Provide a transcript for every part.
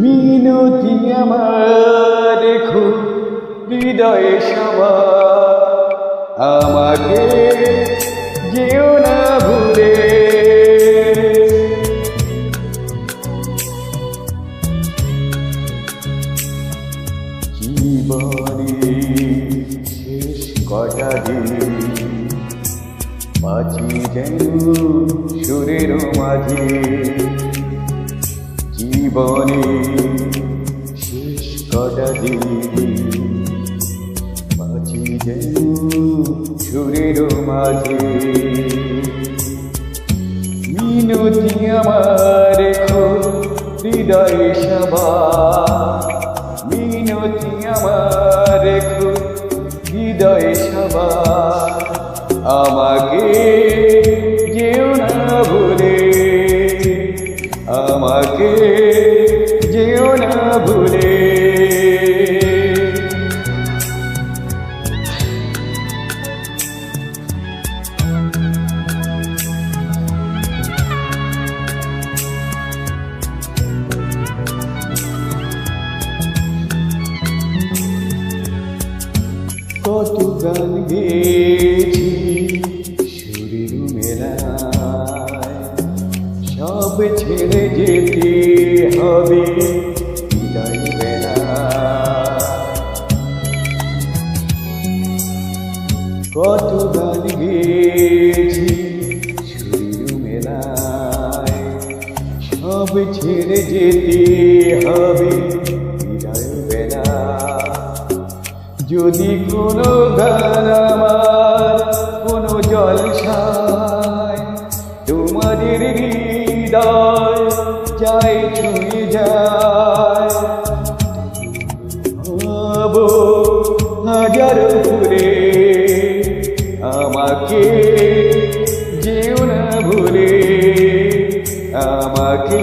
মিনতি আমার রেখো হৃদয়ে সভা আমাকে যেও না ভুলে। জীবনে শেষ কটা দিন বাঁচি যেন সুরের মাঝে। জীবনে শেষ কটা দিন? বাঁচি যেন সুরের মাঝে মিনতি আমার হৃদয় সভা। মিনতি আমার হৃদয় সভা। আমাকে যেও না ভুলে, আমাকে গান গেছি। শরীর মেলায় সব ছেড়ে যেতে হবে বিদায় কত গান গেছি শরীর মেলায় সব ছেড়ে যেতে যদি কোনো গান আমার, কোনো জলসায় তোমাদের হৃদয় চাই ছুঁয়ে যায়। হাজার ফুলে আমাকে যেও না ভুলে, আমাকে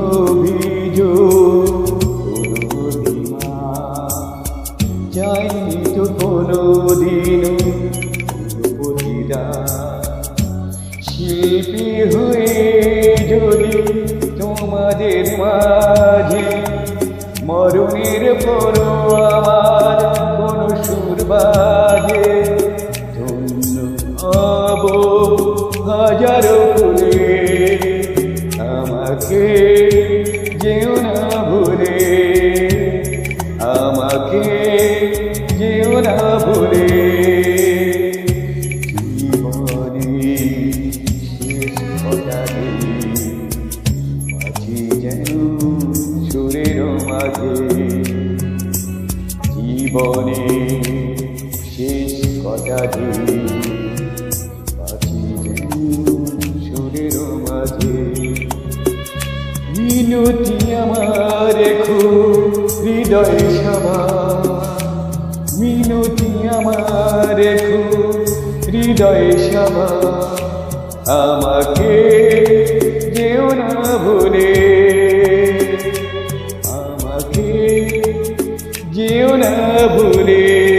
শিল্পী হয়ে যদি তোমাদের মাঝে মরণের পরও আমার কোনো সুর বাজে, ধন্য হব হাজারো ফুলে। আমাকে যেও না ভুলে, আমাকে জীবনে শেষ কটা দিন সুরের মাঝে। মিনতি আমার খুব হৃদয় সভা মিনতি আমার খুব হৃদয় সভা আমাকে যেও না ভুলে। আমাকে যেও না ভুলে